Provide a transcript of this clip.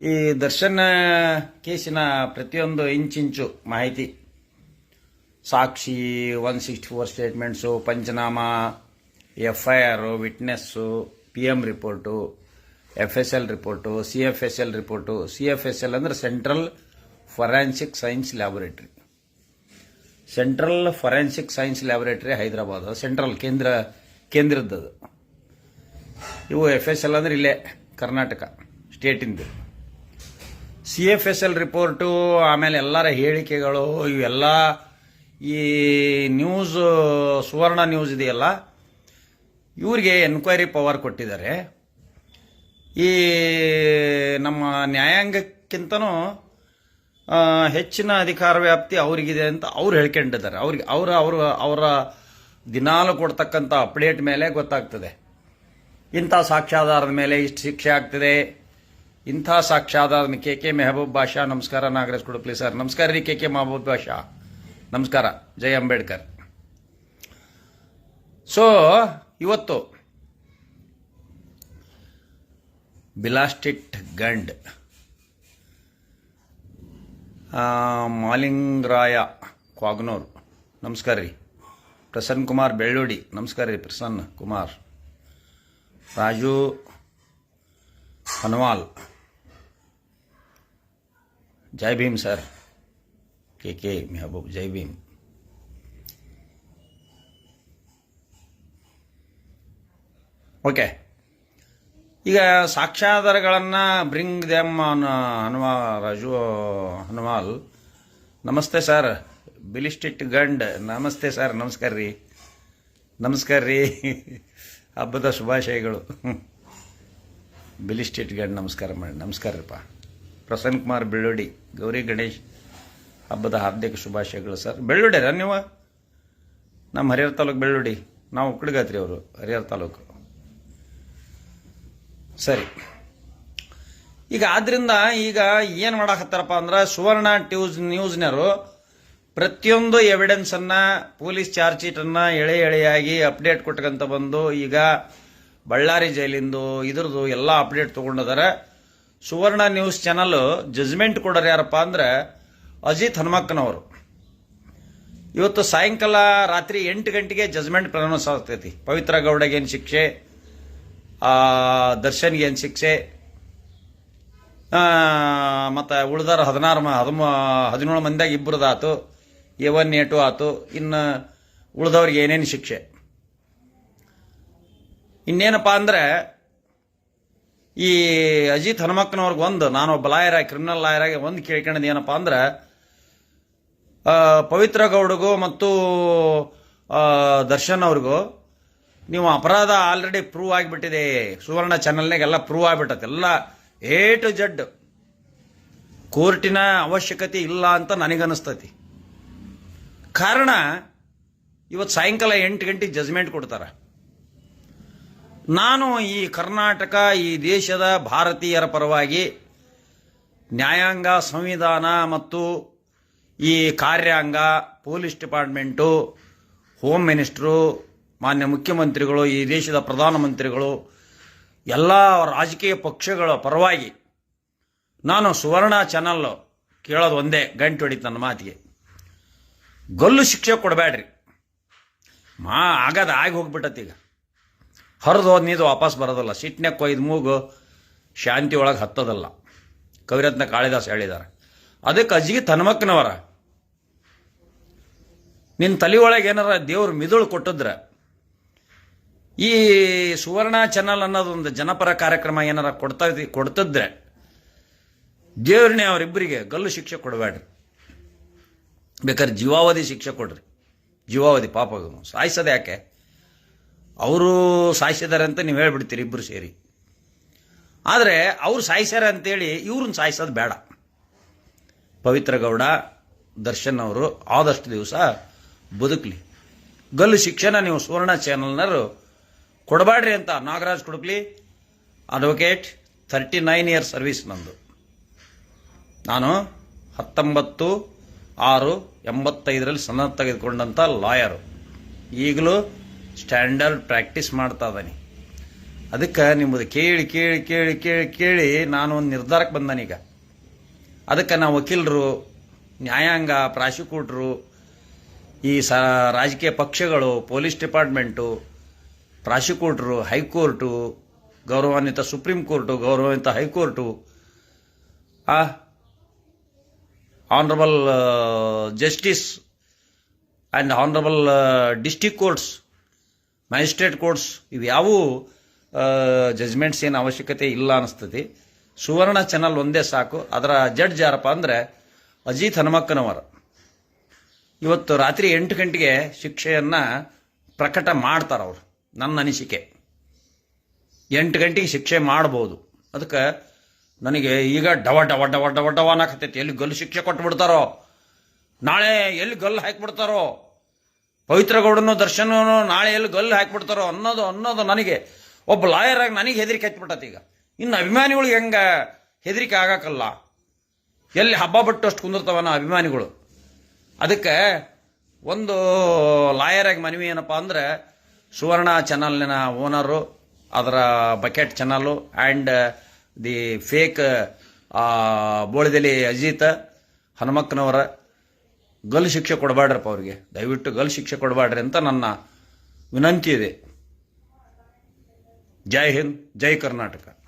ಈ ದರ್ಶನ ಕೇಸಿನ ಪ್ರತಿಯೊಂದು ಇಂಚಿಂಚು ಮಾಹಿತಿ. ಸಾಕ್ಷಿ one sixty four statements panchnama F I R witness P M report F S L report C F S L report C F S L ಅಂದರೆ central forensic science laboratory central forensic science laboratory Hyderabad central ಕೇಂದ್ರ, ಕೇಂದ್ರದ್ದು ಇವು F S L ಅಂದರೆ ಇಲ್ಲೇ Karnataka ಸ್ಟೇಟಿಂದು C F S L report ಆಮೇಲೆ ಎಲ್ಲರ ಹೇಳಿಕೆಗಳು, ಇವೆಲ್ಲ ಈ ನ್ಯೂಸ್ ಸುವರ್ಣ ನ್ಯೂಸ್ ಇದೆಯಲ್ಲ, ಇವ್ರಿಗೆ ಎನ್ಕ್ವೈರಿ ಪವರ್ ಕೊಟ್ಟಿದ್ದಾರೆ. ಈ ನಮ್ಮ ನ್ಯಾಯಾಂಗಕ್ಕಿಂತನೂ ಹೆಚ್ಚಿನ ಅಧಿಕಾರ ವ್ಯಾಪ್ತಿ ಅವರಿಗಿದೆ ಅಂತ ಅವ್ರು ಹೇಳ್ಕೊಂಡಿದ್ದಾರೆ. ಅವ್ರಿಗೆ, ಅವರ ಅವರ ಅವರ ದಿನಾಲು ಕೊಡ್ತಕ್ಕಂಥ ಅಪ್ಡೇಟ್ ಮೇಲೆ ಗೊತ್ತಾಗ್ತದೆ. ಇಂಥ ಸಾಕ್ಷ್ಯಾಧಾರದ ಮೇಲೆ ಇಷ್ಟು ಶಿಕ್ಷೆ ಆಗ್ತದೆ. ಇಂಥ ಸಾಕ್ಷಾಧಾರನ ಕೆ ಕೆ ಮೆಹಬೂಬ್ ಭಾಷಾ ನಮಸ್ಕಾರ ನಾಗರಾಜ್ ಕುಡುಪ್ಲಿ ಸರ್ ನಮಸ್ಕಾರ ರೀ ಕೆ ಕೆ ಮಹಬೂಬ್ ಭಾಷಾ ನಮಸ್ಕಾರ. ಜೈ ಅಂಬೇಡ್ಕರ್. ಸೊ ಇವತ್ತು ಬಿಲಾಸ್ಟಿಟ್ ಗಂಡ್ ಮಾಲಿಂಗ್ರಾಯ ಕ್ವಾಗ್ನೂರ್. ನಮಸ್ಕಾರ ರೀ. ಪ್ರಸನ್ನ ಕುಮಾರ್ ಬೆಳ್ಳೋಡಿ. ನಮಸ್ಕಾರ ರೀ Prasanna Kumar. Raju Hanawal. Jai Bhim sir. K K Mehboob, Jai Bhim. Okay. ಈಗ ಸಾಕ್ಷ್ಯಾಧಾರಗಳನ್ನು ಬ್ರಿಂಗ್ ದೆಮ್ ಹನುಮ ರಾಜು ಹನುಮಾಲ್ ನಮಸ್ತೆ ಸರ್. ಬಿಲಿಸ್ಟಿಟ್ ಗಂಡ್, ನಮಸ್ತೆ ಸರ್, ನಮಸ್ಕಾರ ರೀ. ನಮಸ್ಕಾರ ರೀ. ಹಬ್ಬದ ಶುಭಾಶಯಗಳು. ಬಿಲಿಸ್ಟಿಟ್ ಗಂಡ್, ನಮಸ್ಕಾರ ಮಾಡಿ, ನಮಸ್ಕಾರ ರೀಪ್ಪ. ಪ್ರಸನ್ನ ಕುಮಾರ್ ಬೆಳ್ಳುಡಿ ಗೌರಿ ಗಣೇಶ್ ಹಬ್ಬದ ಹಾರ್ದಿಕ ಶುಭಾಶಯಗಳು ಸರ್. ಬೆಳ್ಳೋಡಿರ ನೀವು? ನಮ್ಮ ಹರಿಹರ ತಾಲೂಕು ಬೆಳ್ಳುಡಿ ನಾವು ಉಕ್ಕಡಿಗಾತ್ರಿ ಅವರು, ಹರಿಹರ ತಾಲೂಕು. ಸರಿ. ಈಗ ಆದ್ರಿಂದ ಈಗ ಏನು ಮಾಡಾಕತ್ತಾರಪ್ಪ ಅಂದ್ರೆ ಸುವರ್ಣ ಟ್ಯೂಸ್ ನ್ಯೂಸ್ನವರು ಪ್ರತಿಯೊಂದು ಎವಿಡೆನ್ಸ್ ಅನ್ನ, ಪೊಲೀಸ್ ಚಾರ್ಜ್ ಶೀಟ್ ಅನ್ನ ಎಳೆ ಎಳೆಯಾಗಿ ಅಪ್ಡೇಟ್ ಕೊಟ್ಕೊಂತ ಬಂದು ಈಗ ಬಳ್ಳಾರಿ ಜೈಲಿಂದು, ಇದ್ರದ್ದು ಎಲ್ಲ ಅಪ್ಡೇಟ್ ತಗೊಂಡಿದ್ದಾರೆ ಸುವರ್ಣ ನ್ಯೂಸ್ ಚಾನಲ್ ಜಜ್ಮೆಂಟ್ ಕೊಡೋರು ಯಾರಪ್ಪ ಅಂದ್ರೆ ಅಜಿತ್ ಹನುಮಕ್ಕನವರು. ಇವತ್ತು ಸಾಯಂಕಾಲ ರಾತ್ರಿ ಎಂಟು ಗಂಟೆಗೆ ಜಜ್ಮೆಂಟ್ ಪ್ರನೌನ್ಸ್ ಆಗ್ತೈತಿ ಪವಿತ್ರ ಗೌಡಗೆ ಏನು ಶಿಕ್ಷೆ? ಆ, ದರ್ಶನ್ಗೆ ಏನು ಶಿಕ್ಷೆ? ಮತ್ತು ಉಳಿದಾರ ಹದಿನಾರು ಹದಿಮ ಹದಿನೇಳು ಮಂದಿಯಾಗ ಇಬ್ಬರದಾತು ಎ ಒನ್ ಎ ಟು ಆತು. ಇನ್ನು ಉಳಿದವ್ರಿಗೆ ಏನೇನು ಶಿಕ್ಷೆ? ಇನ್ನೇನಪ್ಪ ಅಂದ್ರೆ ಈ ಅಜಿತ್ ಹನುಮಕ್ಕನವ್ರಿಗೆ ಒಂದು, ನಾನು ಒಬ್ಬ ಲಾಯರ್ ಆಗಿ ಕ್ರಿಮಿನಲ್ ಲಾಯರ್ ಆಗಿ ಒಂದು ಕೇಳ್ಕೊಂಡದ್ದು, ಏನಪ್ಪ ಅಂದ್ರೆ ಪವಿತ್ರ ಗೌಡಗೂ ಮತ್ತು ದರ್ಶನ್ ಅವ್ರಿಗೂ ನೀವು ಅಪರಾಧ ಆಲ್ರೆಡಿ ಪ್ರೂವ್ ಆಗಿಬಿಟ್ಟಿದೆ. ಸುವರ್ಣ ಚಾನಲ್ನಾಗೆಲ್ಲ ಪ್ರೂವ್ ಆಗಿಬಿಟ್ಟತೆ. ಎಲ್ಲ ಎ ಟು ಜಡ್ ಕೋರ್ಟಿನ ಅವಶ್ಯಕತೆ ಇಲ್ಲ ಅಂತ ನನಗನ್ನಿಸ್ತತಿ. ಕಾರಣ ಇವತ್ತು ಸಾಯಂಕಾಲ ಎಂಟು ಗಂಟೆಗೆ ಜಜ್ಮೆಂಟ್ ಕೊಡ್ತಾರೆ. ನಾನು ಈ ಕರ್ನಾಟಕ, ಈ ದೇಶದ ಭಾರತೀಯರ ಪರವಾಗಿ ನ್ಯಾಯಾಂಗ ಸಂವಿಧಾನ ಮತ್ತು ಈ ಕಾರ್ಯಾಂಗ, ಪೊಲೀಸ್ ಡಿಪಾರ್ಟ್ಮೆಂಟು, ಹೋಮ್ ಮಿನಿಸ್ಟ್ರು, ಮಾನ್ಯ ಮುಖ್ಯಮಂತ್ರಿಗಳು, ಈ ದೇಶದ ಪ್ರಧಾನಮಂತ್ರಿಗಳು, ಎಲ್ಲ ರಾಜಕೀಯ ಪಕ್ಷಗಳ ಪರವಾಗಿ ನಾನು ಸುವರ್ಣ ಚಾನಲ್ ಕೇಳೋದು ಒಂದೇ, ಗಂಟೆ ಹೊಡಿತು ನನ್ನ ಮಾತಿಗೆ. ಗಲ್ಲು ಶಿಕ್ಷೆ ಕೊಡಬೇಡ್ರಿ. ಮಾ, ಆಗದ, ಆಗಿ ಹೋಗ್ಬಿಟ್ಟತಿ ಈಗ ಹರಿದು ನೀದು ವಾಪಸ್ ಬರೋದಲ್ಲ. ಸಿಟ್ನ್ಯಾಗ ಕೊಯ್ದು ಮೂಗು ಶಾಂತಿ ಒಳಗೆ ಹತ್ತದಲ್ಲ. ಕವಿರತ್ನ ಕಾಳಿದಾಸ್ ಹೇಳಿದ್ದಾರೆ ಅದಕ್ಕೆ ಅಜ್ಜಿಗೆ ತನ್ಮಕ್ಕನವರ ನಿನ್ನ ತಲೆ ಒಳಗೆ ಏನಾರ ದೇವ್ರ ಮಿದುಳು ಕೊಟ್ಟಿದ್ರೆ, ಈ ಸುವರ್ಣ ಚಾನಲ್ ಅನ್ನೋದೊಂದು ಜನಪರ ಕಾರ್ಯಕ್ರಮ ಏನಾರ ಕೊಡ್ತಾ ಕೊಡ್ತಿದ್ರೆ ದೇವ್ರನ್ನೇ ಅವರಿಬ್ಬರಿಗೆ ಗಲ್ಲು ಶಿಕ್ಷೆ ಕೊಡಬೇಡ್ರಿ. ಬೇಕಾದ್ರೆ ಜೀವಾವಧಿ ಶಿಕ್ಷೆ ಕೊಡ್ರಿ. ಜೀವಾವಧಿ ಪಾಪ ಸಾಯಿಸೋದು ಯಾಕೆ? ಅವರು ಸಾಯಿಸಿದ್ದಾರೆ ಅಂತ ನೀವು ಹೇಳ್ಬಿಡ್ತೀರಿ ಇಬ್ಬರು ಸೇರಿ. ಆದರೆ ಅವರು ಸಾಯಿಸ್ಯಾರ ಅಂತೇಳಿ ಇವ್ರನ್ನ ಸಾಯಿಸೋದು ಬೇಡ. ಪವಿತ್ರ ಗೌಡ, ದರ್ಶನ್ ಅವರು ಆದಷ್ಟು ದಿವಸ ಬದುಕಲಿ. ಗಲ್ಲು ಶಿಕ್ಷಣ ನೀವು ಸುವರ್ಣ ಚಾನಲ್ನರು ಕೊಡಬೇಡ್ರಿ ಅಂತ Nagaraj Kudukli, advocate thirty nine year service ನಂದು. ನಾನು ಹತ್ತೊಂಬತ್ತು, ಆರು, ಎಂಬತ್ತೈದರಲ್ಲಿ ಸನ್ನ ತೆಗೆದುಕೊಂಡಂಥ ಲಾಯರು. ಈಗಲೂ ಸ್ಟ್ಯಾಂಡರ್ಡ್ ಪ್ರಾಕ್ಟೀಸ್ ಮಾಡ್ತಾ ಇದ್ದಾನೆ. ಅದಕ್ಕೆ ನಿಮ್ಮದು ಕೇಳಿ ಕೇಳಿ ಕೇಳಿ ಕೇಳಿ ಕೇಳಿ ನಾನು ಒಂದು ನಿರ್ಧಾರಕ್ಕೆ ಬಂದನೀಗ ಅದಕ್ಕೆ ನಾವು ವಕೀಲರು, ನ್ಯಾಯಾಂಗ, ಪ್ರಾಸಿಕ್ಯೂಟ್ರು, ಈ ಸ ರಾಜಕೀಯ ಪಕ್ಷಗಳು, police department, prosecutors, high court, ಗೌರವಾನ್ವಿತ ಸುಪ್ರೀಂ ಕೋರ್ಟು, ಗೌರವಾನ್ವಿತ ಹೈಕೋರ್ಟು, ಆ honourable justice and honourable district courts magistrate courts ಇವ್ಯಾವೂ judgements ಏನು ಅವಶ್ಯಕತೆ ಇಲ್ಲ ಅನಿಸ್ತದೆ. ಸುವರ್ಣ ಚಾನಲ್ ಒಂದೇ ಸಾಕು. ಅದರ ಜಡ್ಜ್ ಯಾರಪ್ಪ ಅಂದರೆ ಅಜಿತ್ ಹನುಮಕ್ಕನವರ. ಇವತ್ತು ರಾತ್ರಿ ಎಂಟು ಗಂಟೆಗೆ ಶಿಕ್ಷೆಯನ್ನು ಪ್ರಕಟ ಮಾಡ್ತಾರೆ ಅವರು, ನನ್ನ ಅನಿಸಿಕೆ. ಎಂಟು ಗಂಟೆಗೆ ಶಿಕ್ಷೆ ಮಾಡ್ಬೋದು. ಅದಕ್ಕೆ ನನಗೆ ಈಗ ಡವ ಡವ ಡವ ಡವ ಡವ ಅನ್ನಕತ್ತೈತಿ. ಎಲ್ಲಿ ಗಲ್ಲು ಶಿಕ್ಷೆ ಕೊಟ್ಟು ಬಿಡ್ತಾರೋ ನಾಳೆ ಎಲ್ಲಿ ಗಲ್ಲು ಹಾಕಿಬಿಡ್ತಾರೋ? ಪವಿತ್ರ ಗೌಡನು ದರ್ಶನನು ನಾಳೆ ಎಲ್ಲಿ ಗಲ್ಲು ಹಾಕಿಬಿಡ್ತಾರೋ ಅನ್ನೋದು ಅನ್ನೋದು ನನಗೆ. ಒಬ್ಬ ಲಾಯರ್ ಆಗಿ ನನಗೆ ಹೆದರಿಕೆ ಹಚ್ಬಿಟ್ಟತಿ ಈಗ. ಇನ್ನು ಅಭಿಮಾನಿಗಳಿಗೆ ಹೆಂಗೆ ಹೆದರಿಕೆ ಆಗಕ್ಕಲ್ಲ. ಎಲ್ಲಿ ಹಬ್ಬ ಬಿಟ್ಟು ಅಷ್ಟು ಕುಂದಿರ್ತಾವನ ಅಭಿಮಾನಿಗಳು. ಅದಕ್ಕೆ ಒಂದು ಲಾಯರ್ ಆಗಿ ಮನವಿ ಏನಪ್ಪ ಅಂದ್ರೆ ಸುವರ್ಣ ಚಾನಲ್ನ ಓನರು, ಅದರ bucket channel and the fake ಬೋಳಿದಲ್ಲಿ Ajit Hanumakkanavar ಗಲ್ ಶಿಕ್ಷೆ ಕೊಡಬೇಡ್ರಪ್ಪ ಅವ್ರಿಗೆ. ದಯವಿಟ್ಟು ಗಲ್ ಶಿಕ್ಷೆ ಕೊಡಬೇಡ್ರಿ ಅಂತ ನನ್ನ ವಿನಂತಿ ಇದೆ. ಜೈ ಹಿಂದ್, ಜೈ ಕರ್ನಾಟಕ.